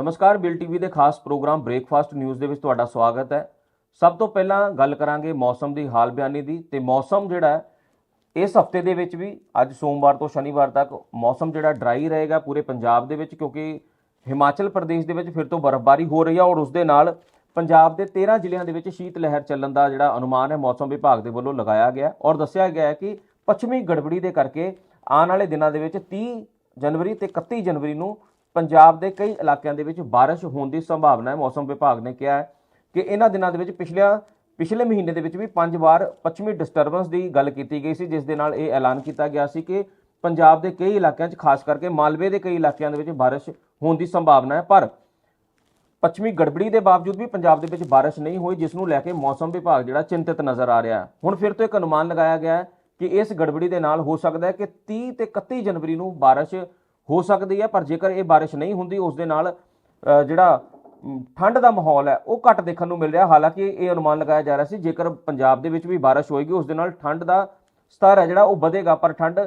ਨਮਸਕਾਰ, bill TV ਦੇ ਖਾਸ ਪ੍ਰੋਗਰਾਮ ਬ੍ਰੇਕਫਾਸਟ ਨਿਊਜ਼ ਦੇ ਵਿੱਚ ਤੁਹਾਡਾ ਸਵਾਗਤ ਹੈ। ਸਭ ਤੋਂ ਪਹਿਲਾਂ ਗੱਲ ਕਰਾਂਗੇ ਮੌਸਮ ਦੀ ਹਾਲ ਬਿਆਨੀ ਦੀ ਤੇ ਮੌਸਮ ਜਿਹੜਾ ਇਸ ਹਫ਼ਤੇ ਦੇ ਵਿੱਚ ਵੀ, ਅੱਜ ਸੋਮਵਾਰ ਤੋਂ ਸ਼ਨੀਵਾਰ ਤੱਕ ਮੌਸਮ ਜਿਹੜਾ ਡਰਾਈ ਰਹੇਗਾ ਪੂਰੇ ਪੰਜਾਬ ਦੇ ਵਿੱਚ ਕਿਉਂਕਿ ਹਿਮਾਚਲ ਪ੍ਰਦੇਸ਼ ਦੇ ਵਿੱਚ ਫਿਰ ਤੋਂ ਬਰਫ਼ਬਾਰੀ ਹੋ ਰਹੀ ਹੈ ਔਰ ਉਸ ਦੇ ਨਾਲ ਪੰਜਾਬ ਦੇ 13 ਜ਼ਿਲ੍ਹਿਆਂ ਦੇ ਵਿੱਚ ਸ਼ੀਤ ਲਹਿਰ ਚੱਲਣ ਦਾ ਜਿਹੜਾ ਅਨੁਮਾਨ ਹੈ ਮੌਸਮ ਵਿਭਾਗ ਦੇ ਵੱਲੋਂ ਲਗਾਇਆ ਗਿਆ ਔਰ ਦੱਸਿਆ ਗਿਆ ਹੈ ਕਿ ਪੱਛਮੀ ਗੜਬੜੀ ਦੇ ਕਰਕੇ ਆਉਣ ਵਾਲੇ ਦਿਨਾਂ ਦੇ ਵਿੱਚ 30 ਜਨਵਰੀ ਤੇ 31 ਜਨਵਰੀ ਨੂੰ ਪੰਜਾਬ ਦੇ ਕਈ ਇਲਾਕਿਆਂ ਦੇ ਵਿੱਚ ਬਾਰਿਸ਼ ਹੋਣ ਦੀ ਸੰਭਾਵਨਾ ਹੈ। ਮੌਸਮ ਵਿਭਾਗ ਨੇ ਕਿਹਾ ਹੈ ਕਿ ਇਹਨਾਂ ਦਿਨਾਂ ਦੇ ਵਿੱਚ ਪਿਛਲਿਆਂ, ਪਿਛਲੇ ਮਹੀਨੇ ਦੇ ਵਿੱਚ ਵੀ ਪੰਜ ਵਾਰ ਪੱਛਮੀ ਡਿਸਟਰਬੈਂਸ ਦੀ ਗੱਲ ਕੀਤੀ ਗਈ ਸੀ, ਜਿਸ ਦੇ ਨਾਲ ਇਹ ਐਲਾਨ ਕੀਤਾ ਗਿਆ ਸੀ ਕਿ ਪੰਜਾਬ ਦੇ ਕਈ ਇਲਾਕਿਆਂ 'ਚ, ਖਾਸ ਕਰਕੇ ਮਾਲਵੇ ਦੇ ਕਈ ਇਲਾਕਿਆਂ ਦੇ ਵਿੱਚ ਬਾਰਿਸ਼ ਹੋਣ ਦੀ ਸੰਭਾਵਨਾ ਹੈ। ਪਰ ਪੱਛਮੀ ਗੜਬੜੀ ਦੇ ਬਾਵਜੂਦ ਵੀ ਪੰਜਾਬ ਦੇ ਵਿੱਚ ਬਾਰਿਸ਼ ਨਹੀਂ ਹੋਈ, ਜਿਸ ਨੂੰ ਲੈ ਕੇ ਮੌਸਮ ਵਿਭਾਗ ਜਿਹੜਾ ਚਿੰਤਿਤ ਨਜ਼ਰ ਆ ਰਿਹਾ ਹੈ। ਹੁਣ ਫਿਰ ਤੋਂ ਇੱਕ ਅਨੁਮਾਨ ਲਗਾਇਆ ਗਿਆ ਹੈ ਕਿ ਇਸ ਗੜਬੜੀ ਦੇ ਨਾਲ ਹੋ ਸਕਦਾ ਹੈ ਕਿ 30 ਤੇ 31 ਜਨਵਰੀ ਨੂੰ ਬਾਰਿਸ਼ ਹੋ ਸਕਦੀ ਹੈ, ਪਰ ਜੇਕਰ ਇਹ ਬਾਰਿਸ਼ ਨਹੀਂ ਹੁੰਦੀ, ਉਸ ਦੇ ਨਾਲ ਜਿਹੜਾ ਠੰਡ ਦਾ ਮਾਹੌਲ ਹੈ, ਉਹ ਘੱਟ ਦੇਖਣ ਨੂੰ ਮਿਲ ਰਿਹਾ। ਹਾਲਾਂਕਿ ਇਹ ਅਨੁਮਾਨ ਲਗਾਇਆ ਜਾ ਰਿਹਾ ਸੀ, ਜੇਕਰ ਪੰਜਾਬ ਦੇ ਵਿੱਚ ਵੀ ਬਾਰਿਸ਼ ਹੋਏਗੀ, ਉਸ ਦੇ ਨਾਲ ਠੰਡ ਦਾ ਸਤਰ ਹੈ ਜਿਹੜਾ, ਉਹ ਵਧੇਗਾ, ਪਰ ਠੰਡ